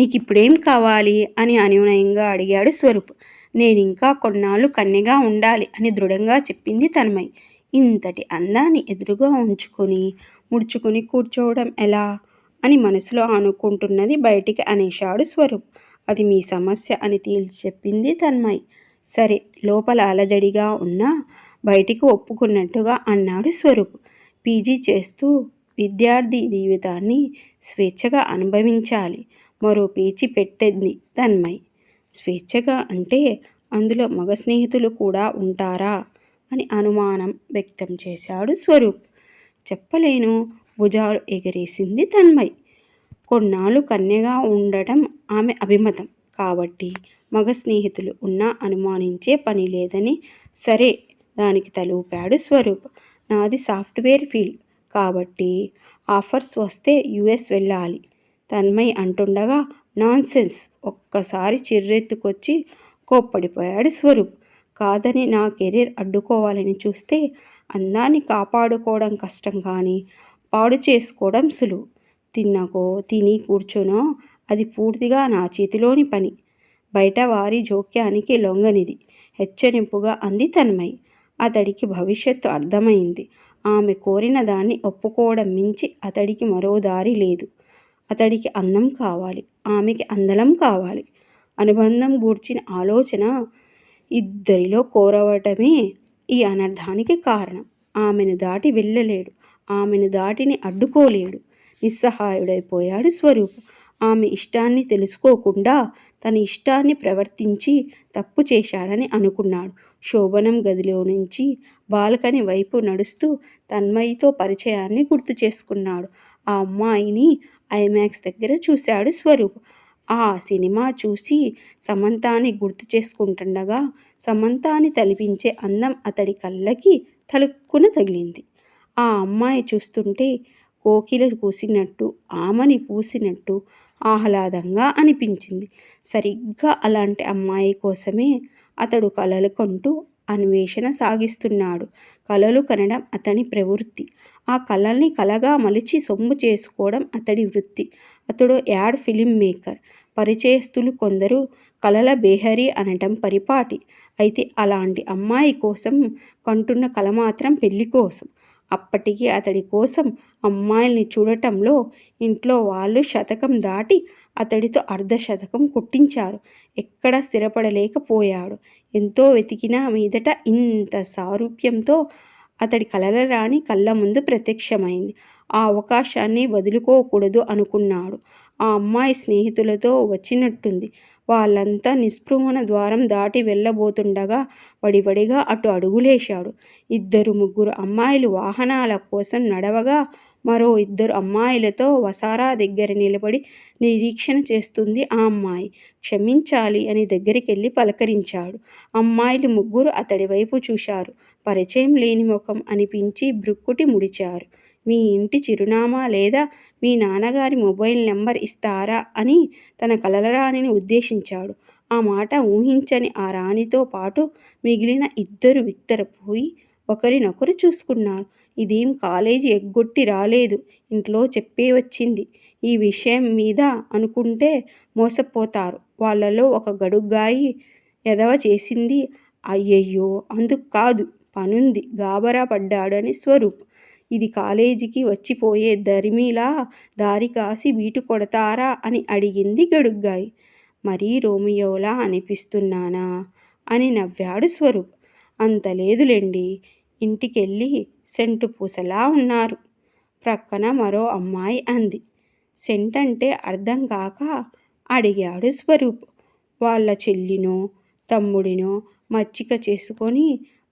నీకు ఇప్పుడేం కావాలి? అని అనునయంగా అడిగాడు స్వరూప్. నేను ఇంకా కొన్నాళ్ళు కన్నెగా ఉండాలి అని దృఢంగా చెప్పింది తన్మయ్. ఇంతటి అందాన్ని ఎదురుగా ఉంచుకొని ముడుచుకొని కూర్చోవడం ఎలా? అని మనసులో అనుకుంటున్నది బయటికి అనేశాడు స్వరూప్. అది మీ సమస్య అని తేల్చి చెప్పింది తన్మయ్. సరే లోపల అలజడిగా ఉన్నా బయటికి ఒప్పుకున్నట్టుగా అన్నాడు స్వరూప్. పీజీ చేస్తూ విద్యార్థి జీవితాన్ని స్వేచ్ఛగా అనుభవించాలి. మరో పేచి పెట్టింది తన్మయ్. స్వేచ్ఛగా అంటే అందులో మగ స్నేహితులు కూడా ఉంటారా? అని అనుమానం వ్యక్తం చేశాడు స్వరూప్. చెప్పలేను భుజాలు ఎగరేసింది తన్మయ్. కొన్నాళ్ళు కన్యగా ఉండటం ఆమె అభిమతం. కాబట్టి మగ స్నేహితులు ఉన్నా అనుమానించే పని లేదని సరే దానికి తలూపాడు స్వరూప్. నాది సాఫ్ట్వేర్ ఫీల్డ్ కాబట్టి ఆఫర్స్ వస్తే యుఎస్ వెళ్ళాలి. తన్మయ్ అంటుండగా నాన్సెన్స్. ఒక్కసారి చిర్రెత్తుకొచ్చి కోప్పడిపోయాడు స్వరూప్. కాదని నా కెరీర్ అడ్డుకోవాలని చూస్తే అందాన్ని కాపాడుకోవడం కష్టం కానీ పాడు చేసుకోవడం సులువు. తిన్నకో తిని కూర్చునో అది పూర్తిగా నా చేతిలోని పని. బయట వారి జోక్యానికి లొంగనిది. హెచ్చరింపుగా అంది తన్మయ్. అతడికి భవిష్యత్తు అర్థమైంది. ఆమె కోరిన దాన్ని ఒప్పుకోవడం మించి అతడికి మరో దారి లేదు. అతడికి అందం కావాలి ఆమెకి అందలం కావాలి. అనుబంధం గూర్చిన ఆలోచన ఇద్దరిలో కోరవటమే ఈ అనర్థానికి కారణం. ఆమెను దాటి వెళ్ళలేడు ఆమెను దాటిని అడ్డుకోలేడు. నిస్సహాయుడైపోయాడు స్వరూప్. ఆమె ఇష్టాన్ని తెలుసుకోకుండా తన ఇష్టాన్ని ప్రవర్తించి తప్పు చేశాడని అనుకున్నాడు. శోభనం గదిలో నుంచి బాల్కని వైపు నడుస్తూ తన్మయితో పరిచయాన్ని గుర్తు చేసుకున్నాడు. ఆ అమ్మాయిని ఐమాక్స్ దగ్గర చూశాడు స్వరూప్. ఆ సినిమా చూసి సమంతాని గుర్తు చేసుకుంటుండగా సమంతాని తలిపించే అందం అతడి కళ్ళకి తలుక్కున తగిలింది. ఆ అమ్మాయి చూస్తుంటే కోకిల కూసినట్టు ఆమని పూసినట్టు ఆహ్లాదంగా అనిపించింది. సరిగ్గా అలాంటి అమ్మాయి కోసమే అతడు కలలు కొంటూ అన్వేషణ సాగిస్తున్నాడు. కలలు కనడం అతని ప్రవృత్తి. ఆ కళల్ని కలగా మలిచి సొమ్ము చేసుకోవడం అతడి వృత్తి. అతడు యాడ్ ఫిలిం మేకర్. పరిచయస్తులు కొందరు కలల బేహరి అనటం పరిపాటి. అయితే అలాంటి అమ్మాయి కోసం కంటున్న కళ మాత్రం పెళ్ళి కోసం. అప్పటికి అతడి కోసం అమ్మాయిల్ని చూడటంలో ఇంట్లో వాళ్ళు శతకం దాటి అతడితో అర్ధ శతకం కొట్టించారు. ఎక్కడ స్థిరపడలేకపోయాడు. ఎంతో వెతికినా మీదట ఇంత సారూప్యంతో అతడి కలల రాణి కళ్ళ ముందు ప్రత్యక్షమైంది. ఆ అవకాశాన్ని వదులుకోకూడదు అనుకున్నాడు. ఆ అమ్మాయి స్నేహితులతో వచ్చినట్టుంది. వాళ్ళంతా నిస్పృహణ ద్వారం దాటి వెళ్ళబోతుండగా వడివడిగా అటు అడుగులేశాడు. ఇద్దరు ముగ్గురు అమ్మాయిలు వాహనాల కోసం నడవగా మరో ఇద్దరు అమ్మాయిలతో వసారా దగ్గర నిలబడి నిరీక్షణ చేస్తుంది ఆ అమ్మాయి. క్షమించాలి అని దగ్గరికి వెళ్ళి పలకరించాడు. అమ్మాయిలు ముగ్గురు అతడి వైపు చూశారు. పరిచయం లేని ముఖం అనిపించి బ్రుక్కుటి ముడిచారు. మీ ఇంటి చిరునామా లేదా మీ నాన్నగారి మొబైల్ నెంబర్ ఇస్తారా అని తన కలలరాణిని ఉద్దేశించాడు. ఆ మాట ఊహించని ఆ రాణితో పాటు మిగిలిన ఇద్దరు విత్తరపోయి ఒకరినొకరు చూసుకున్నారు. ఇదేం కాలేజీ ఎగ్గొట్టి రాలేదు. ఇంట్లో చెప్పే వచ్చింది. ఈ విషయం మీద అనుకుంటే మోసపోతారు. వాళ్ళలో ఒక గడుగ్గాయి ఎదవ చేసింది. అయ్యయ్యో! అందుకు కాదు. పనుంది. గాబరా పడ్డాడని స్వరూప్. ఇది కాలేజీకి వచ్చిపోయే దరిమిలా దారి కాసి వీటు కొడతారా అని అడిగింది గడుగ్గాయి. మరీ రోమియోలా అనిపిస్తున్నానా? అని నవ్వాడు స్వరూప్. అంత లేదులేండి. ఇంటికెళ్ళి సెంటు పూసలా ఉన్నారు. ప్రక్కన మరో అమ్మాయి అంది. సెంట్ అంటే అర్థం కాక అడిగాడు స్వరూప్. వాళ్ళ చెల్లినో తమ్ముడినో మచ్చిక చేసుకొని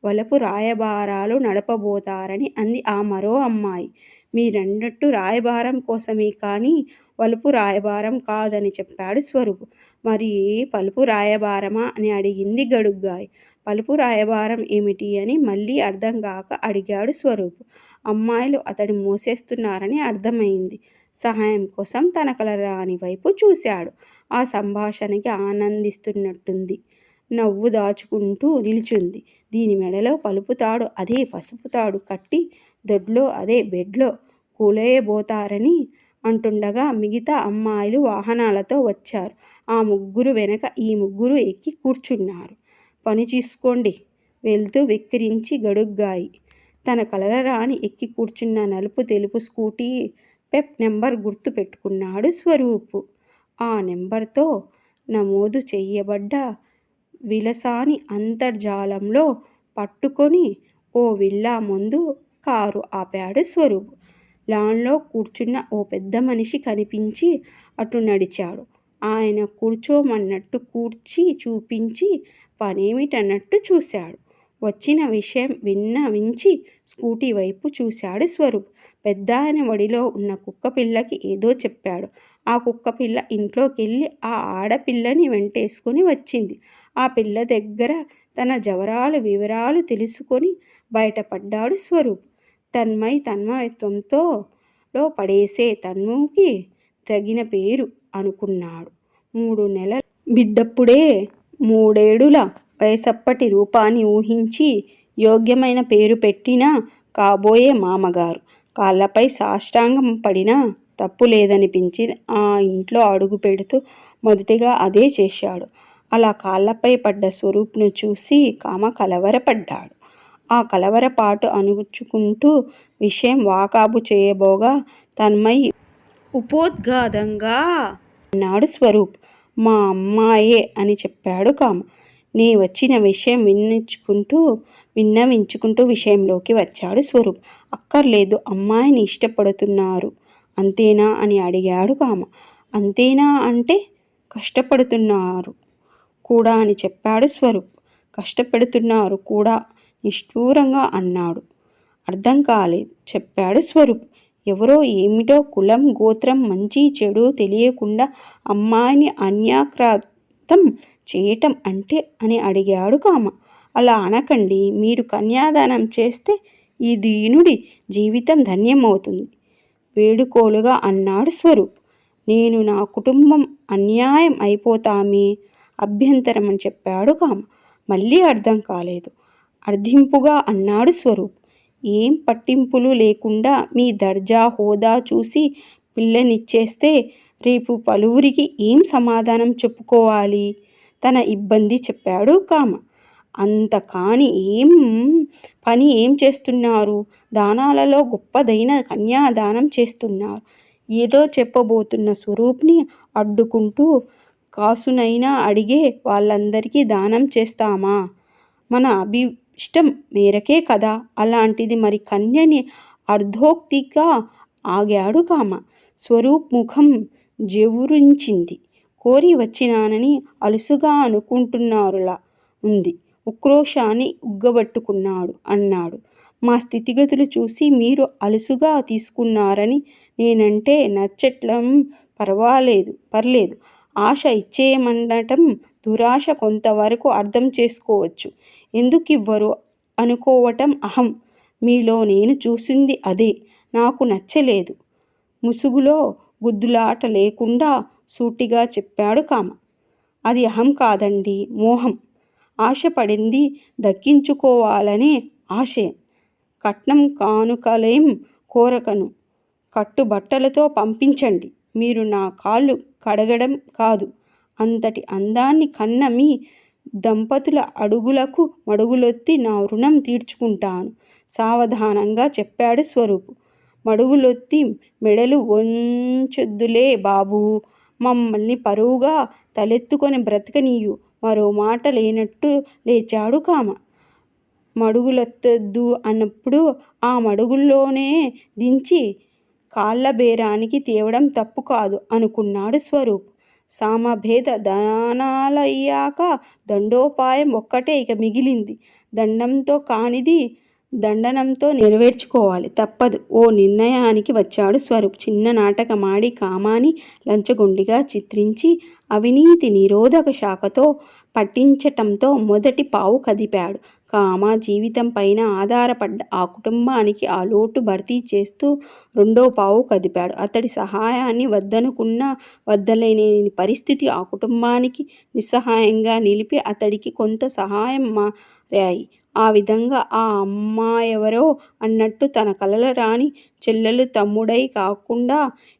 వలపు రాయబారాలు నడపబోతారని అంది ఆ మరో అమ్మాయి. మీరన్నట్టు రాయబారం కోసమే కానీ వలుపు రాయబారం కాదని చెప్పాడు స్వరూప్. మరి పలుపు రాయబారమా అని అడిగింది గడుగ్గాయ్. పలుపు రాయబారం ఏమిటి అని మళ్ళీ అర్థం కాక అడిగాడు స్వరూప్. అమ్మాయిలు అతడి మోసేస్తున్నారని అర్థమైంది. సహాయం కోసం తన కలరాని వైపు చూశాడు. ఆ సంభాషణకి ఆనందిస్తున్నట్టుంది. నవ్వు దాచుకుంటూ నిల్చుంది దీని మెడలో పలుపుతాడు అదే పసుపుతాడు కట్టి దొడ్లో అదే బెడ్లో కూలేయబోతారని అంటుండగా మిగతా అమ్మాయిలు వాహనాలతో వచ్చారు. ఆ ముగ్గురు వెనక ఈ ముగ్గురు ఎక్కి కూర్చున్నారు. పని చూసుకోండి వెళ్తూ వెక్కిరించి గడుగ్గాయి. తన కలలరాని ఎక్కి కూర్చున్న నలుపు తెలుపు స్కూటీ పెప్ నెంబర్ గుర్తు పెట్టుకున్నాడు స్వరూపు ఆ నెంబర్తో నమోదు చేయబడ్డ విలసాని అంతర్జాలంలో పట్టుకొని ఓ విల్లా ముందు కారు ఆపాడు స్వరూప్. లాన్లో కూర్చున్న ఓ పెద్ద మనిషి కనిపించి అటు నడిచాడు. ఆయన కూర్చోమన్నట్టు కూర్చి చూపించి పనేమిటన్నట్టు చూశాడు. వచ్చిన విషయం విన్నవించి స్కూటీ వైపు చూశాడు స్వరూప్. పెద్దాయన వడిలో ఉన్న కుక్కపిల్లకి ఏదో చెప్పాడు. ఆ కుక్కపిల్ల ఇంట్లోకెళ్ళి ఆ ఆడపిల్లని వెంటేసుకుని వచ్చింది. ఆ పిల్ల దగ్గర తన జవరాలు వివరాలు తెలుసుకొని బయటపడ్డాడు స్వరూప్. తన్మయ్ తన్మయత్వంతో లో పడేసే తన్ముకి తగిన పేరు అనుకున్నాడు. మూడు నెలల బిడ్డప్పుడే మూడేడుల వయసప్పటి రూపాన్ని ఊహించి యోగ్యమైన పేరు పెట్టిన కాబోయే మామగారు కాళ్ళపై సాష్టాంగం పడినా తప్పు లేదనిపించి ఆ ఇంట్లో అడుగుపెడుతూ మొదటిగా అదే చేశాడు. అలా కాళ్ళపై పడ్డ స్వరూప్ను చూసి కామ కలవరపడ్డాడు. ఆ కలవరపాటు అణుచుకుంటూ విషయం వాకాబు చేయబోగా తన్మయ్ ఉపోద్ఘాతంగా అన్నాడు స్వరూప్. మా అమ్మాయే అని చెప్పాడు కామ. నీ వచ్చిన విషయం విన్నించుకుంటూ విన్నవించుకుంటూ విషయంలోకి వచ్చాడు స్వరూప్. అక్కర్లేదు అమ్మాయిని ఇష్టపడుతున్నారు అంతేనా అని అడిగాడు కామ. అంతేనా అంటే కష్టపడుతున్నారు కూడా అని చెప్పాడు స్వరూప్. కష్టపెడుతున్నారు కూడా నిష్ఠూరంగా అన్నాడు. అర్థం కాలేదు చెప్పాడు స్వరూప్. ఎవరో ఏమిటో కులం గోత్రం మంచి చెడు తెలియకుండా అమ్మాయిని అన్యాక్రాంతం చేయటం అంటే అని అడిగాడు కామ. అలా అనకండి మీరు కన్యాదానం చేస్తే ఈ దీనుడి జీవితం ధన్యమవుతుంది వేడుకోలుగా అన్నాడు స్వరూప్. నేను నా కుటుంబం అన్యాయం అయిపోతామే అభ్యంతరం అని చెప్పాడు కామ. మళ్ళీ అర్థం కాలేదు. అర్థింపుగా అన్నాడు స్వరూప్. ఏం పట్టింపులు లేకుండా మీ దర్జా హోదా చూసి పిల్లనిచ్చేస్తే రేపు పలువురికి ఏం సమాధానం చెప్పుకోవాలి? తన ఇబ్బంది చెప్పాడు కామ. అంతకాని ఏం పని ఏం చేస్తున్నారు? దానాలలో గొప్పదైన కన్యాదానం చేస్తున్నారు ఏదో చెప్పబోతున్న స్వరూప్ని అడ్డుకుంటూ కాసునైనా అడిగే వాళ్ళందరికీ దానం చేస్తామా? మన అభీష్టం మేరకే కదా అలాంటిది మరి కన్యని అర్ధోక్తిగా ఆగాడు కామ. స్వరూప్ ముఖం జవురించింది కోరి వచ్చినానని అలుసుగా అనుకుంటున్నారులా ఉంది. ఉక్రోషాన్ని ఉగ్గబట్టుకున్నాడు అన్నాడు. మా స్థితిగతులు చూసి మీరు అలుసుగా తీసుకున్నారని నేనంటే నచ్చట్లం పర్వాలేదు పర్లేదు. ఆశ ఇచ్చేయమనటం దురాశ కొంతవరకు అర్థం చేసుకోవచ్చు. ఎందుకివ్వరు అనుకోవటం అహం. మీలో నేను చూసింది అదే. నాకు నచ్చలేదు. ముసుగులో గుద్దులాట లేకుండా సూటిగా చెప్పాడు కామ. అది అహం కాదండి మోహం. ఆశపడింది దక్కించుకోవాలనే ఆశయం. కట్నం కానుకలేం కోరకను. కట్టుబట్టలతో పంపించండి. మీరు నా కాళ్ళు కడగడం కాదు. అంతటి అందాన్ని కన్న మీ దంపతుల అడుగులకు మడుగులొత్తి నా రుణం తీర్చుకుంటాను సావధానంగా చెప్పాడు స్వరూపు మడుగులొత్తి మెడలు వంచొద్దులే బాబూ! మమ్మల్ని పరువుగా తలెత్తుకొని బ్రతకనీయు మరో మాట లేనట్టు లేచాడు కామ. మడుగులెత్తద్దు అన్నప్పుడు ఆ మడుగుల్లోనే దించి కాళ్ళ బేరానికి తేవడం తప్పు కాదు అనుకున్నాడు స్వరూప్. సామభేద దానాలయ్యాక దండోపాయం ఒక్కటే ఇక మిగిలింది. దండంతో కానిది దండనంతో నెరవేర్చుకోవాలి. తప్పదు. ఓ నిర్ణయానికి వచ్చాడు స్వరూప్. చిన్న నాటకమాడి కామాని లంచగొండిగా చిత్రించి అవినీతి నిరోధక శాఖతో పట్టించటంతో మొదటి పావు కదిపాడు. కామ జీవితంపైన ఆధారపడ్డ ఆ కుటుంబానికి ఆ లోటు భర్తీ చేస్తూ రెండో పావు కదిపాడు. అతడి సహాయాన్ని వద్దనుకున్నా వద్దలేని పరిస్థితి ఆ కుటుంబానికి నిస్సహాయంగా నిలిపి అతడికి కొంత సహాయం మారాయి ఆ విధంగా ఆ అమ్మాయెవరో అన్నట్టు తన కలల రాని చెల్లెలు తమ్ముడై కాకుండా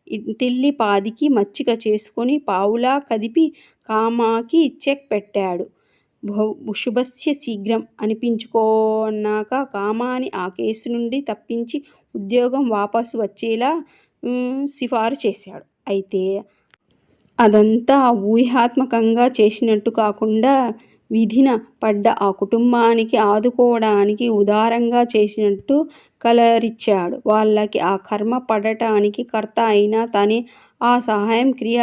ఇంటిల్లి పాదికి మచ్చిక చేసుకొని పావులా కదిపి కామాకి చెక్ పెట్టాడు. శుభస్య శీఘ్రం అనిపించుకొన్నాక కామాని ఆ కేసు నుండి తప్పించి ఉద్యోగం వాపసు వచ్చేలా సిఫారు చేశాడు. అయితే అదంతా ఊహాత్మకంగా చేసినట్టు కాకుండా విధిన పడ్డ ఆ కుటుంబానికి ఆదుకోవడానికి ఉదారంగా చేసినట్టు కలరిచ్చాడు. వాళ్ళకి ఆ కర్మ పడటానికి కర్త అయిన తనే ఆ సహాయం క్రియ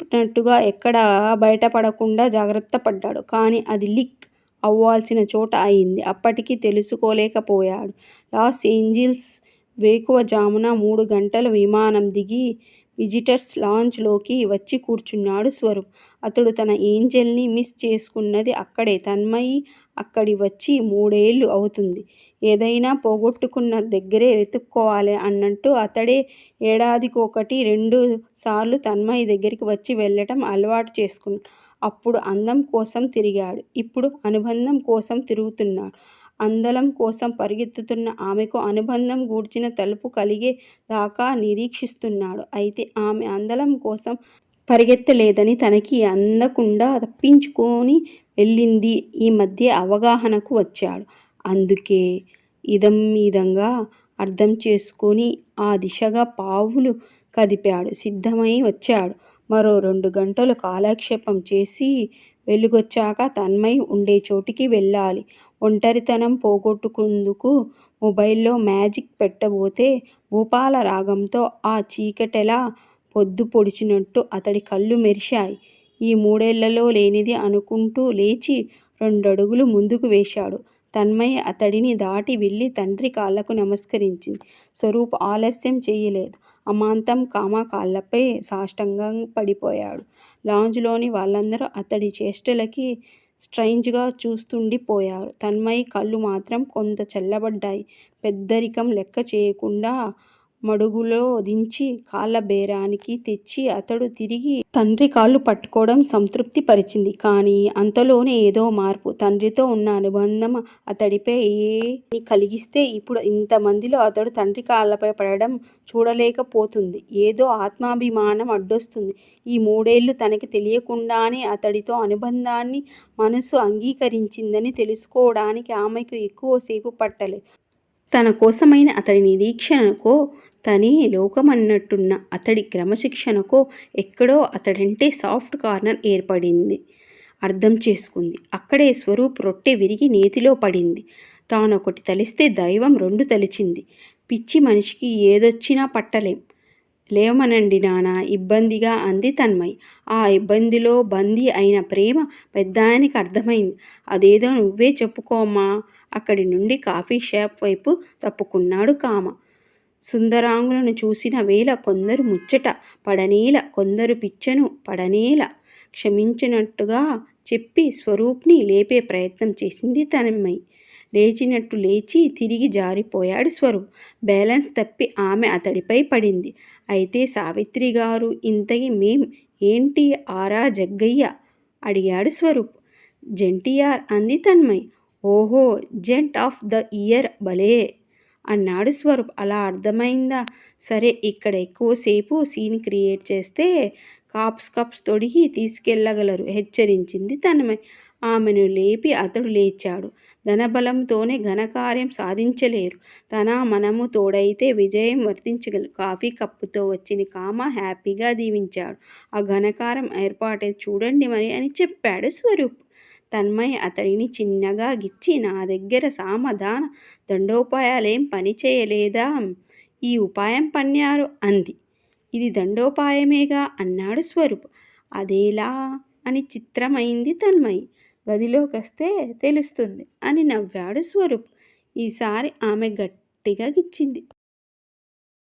చెప్పినట్టుగా ఎక్కడా బయటపడకుండా జాగ్రత్త పడ్డాడు కానీ అది లీక్ అవ్వాల్సిన చోట అయింది. అప్పటికీ తెలుసుకోలేకపోయాడు. లాస్ ఏంజిల్స్ వేకువఝామున మూడు గంటల విమానం దిగి విజిటర్స్ లాంచ్లోకి వచ్చి కూర్చున్నాడు స్వరూప్. అతడు తన ఏంజల్ని మిస్ చేసుకున్నది అక్కడే. తన్మయి అక్కడి వచ్చి మూడేళ్ళు అవుతుంది. ఏదైనా పోగొట్టుకున్న దగ్గరే వెతుక్కోవాలి అన్నట్టు అతడే ఏడాదికొకటి రెండు సార్లు తన్మయి దగ్గరికి వచ్చి వెళ్ళటం అలవాటు చేసుకున్నాడు. అప్పుడు అందం కోసం తిరిగాడు. ఇప్పుడు అనుబంధం కోసం తిరుగుతున్నాడు. అందలం కోసం పరిగెత్తుతున్న ఆమెకు అనుబంధం గూడ్చిన తలుపు కలిగే దాకా నిరీక్షిస్తున్నాడు. అయితే ఆమె అందలం కోసం పరిగెత్తలేదని తనకి అందకుండా తప్పించుకొని వెళ్ళింది ఈ మధ్య అవగాహనకు వచ్చాడు. అందుకే ఇదం ఇదంగా అర్థం చేసుకొని ఆ దిశగా పావులు కదిపాడు. సిద్ధమై వచ్చాడు. మరో రెండు గంటలు కాలక్షేపం చేసి వెలుగొచ్చాక ఉండే చోటికి వెళ్ళాలి. ఒంటరితనం పోగొట్టుకుందుకు మొబైల్లో మ్యాజిక్ పెట్టబోతే భూపాలరాగంతో ఆ చీకటెలా పొద్దు పొడిచినట్టు అతడి కళ్ళు మెరిశాయి. ఈ మూడేళ్ళలో లేనిది అనుకుంటూ లేచి రెండడుగులు ముందుకు వేశాడు. తన్మయి అతడిని దాటి వెళ్ళి తండ్రి కాళ్ళకు నమస్కరించింది. స్వరూప్ ఆలస్యం చెయ్యలేదు. అమాంతం కామ కాళ్ళపై సాష్టాంగపడిపోయాడు. లాంజ్లోని వాళ్ళందరూ అతడి చేష్టలకి స్ట్రైంజ్గా చూస్తుండిపోయారు. తన్మయి కళ్ళు మాత్రం కొంత చల్లబడ్డాయి. పెద్దరికం లెక్క చేయకుండా మడుగులో దించి కాళ్ళబేరానికి తెచ్చి అతడు తిరిగి తండ్రి కాళ్ళు పట్టుకోవడం సంతృప్తి పరిచింది. కానీ అంతలోనే ఏదో మార్పు. తండ్రితో ఉన్న అనుబంధం అతడిపై ఏ కలిగిస్తే ఇప్పుడు ఇంతమందిలో అతడు తండ్రి కాళ్ళపై పడడం చూడలేకపోతుంది. ఏదో ఆత్మాభిమానం అడ్డొస్తుంది ఈ మూడేళ్ళు తనకి తెలియకుండానే అతడితో అనుబంధాన్ని మనసు అంగీకరించిందని తెలుసుకోవడానికి ఆమెకు ఎక్కువసేపు పట్టలేదు. తన కోసమైన అతడి నిరీక్షణకో, తనే లోకమన్నట్టున్న అతడి క్రమశిక్షణకో ఎక్కడో అతడంటే సాఫ్ట్ కార్నర్ ఏర్పడింది. అర్థం చేసుకుంది. అక్కడే స్వరూప్ రొట్టె విరిగి నేతిలో పడింది. తానొకటి తలిస్తే దైవం రెండు తలిచింది. పిచ్చి మనిషికి ఏదొచ్చినా పట్టలేం. లేవమనండి నానా ఇబ్బందిగా అంది తన్మయ్ ఆ ఇబ్బందిలో బందీ అయిన ప్రేమ పెద్దాయనకి అర్థమైంది. అదేదో నువ్వే చెప్పుకోమ్మా అక్కడి నుండి కాఫీ షాప్ వైపు తప్పుకున్నాడు కామ. సుందరాంగులను చూసిన వేళ కొందరు ముచ్చట పడనేల కొందరు పిచ్చను పడనేల క్షమించినట్టుగా చెప్పి స్వరూప్ని లేపే ప్రయత్నం చేసింది తనమ్మాయి లేచినట్టు లేచి తిరిగి జారిపోయాడు స్వరూప్. బ్యాలెన్స్ తప్పి ఆమె అతడిపై పడింది. అయితే సావిత్రి గారు ఇంతకీ మేం ఏంటి ఆరా జగ్గయ్య? అడిగాడు స్వరూప్. జెంటియార్ అంది తన్మయ్ ఓహో జెంట్ ఆఫ్ ద ఇయర్ భలే! అన్నాడు స్వరూప్. అలా అర్థమైందా? సరే ఇక్కడ ఎక్కువసేపు సీన్ క్రియేట్ చేస్తే కాప్స్ కప్స్ తొడిగి తీసుకెళ్ళగలరు హెచ్చరించింది తనమై ఆమెను లేపి అతడు లేచాడు. ధనబలంతోనే ఘనకార్యం సాధించలేరు. తన మనము తోడైతే విజయం వర్తించగలరు కాఫీ కప్పుతో వచ్చిన కామ హ్యాపీగా దీవించాడు. ఆ ఘనకారం ఏర్పాటైతే చూడండి మరి అని చెప్పాడు స్వరూప్. తన్మయ్ అతడిని చిన్నగా గిచ్చి నా దగ్గర సామధాన దండోపాయాలేం చేయలేదా ఈ ఉపాయం పన్నారు అంది. ఇది దండోపాయమేగా అన్నాడు స్వరూప్. అదేలా అని చిత్రమైంది తన్మయి. గదిలోకొస్తే తెలుస్తుంది అని నవ్వాడు స్వరూప్. ఈసారి ఆమె గట్టిగా గిచ్చింది.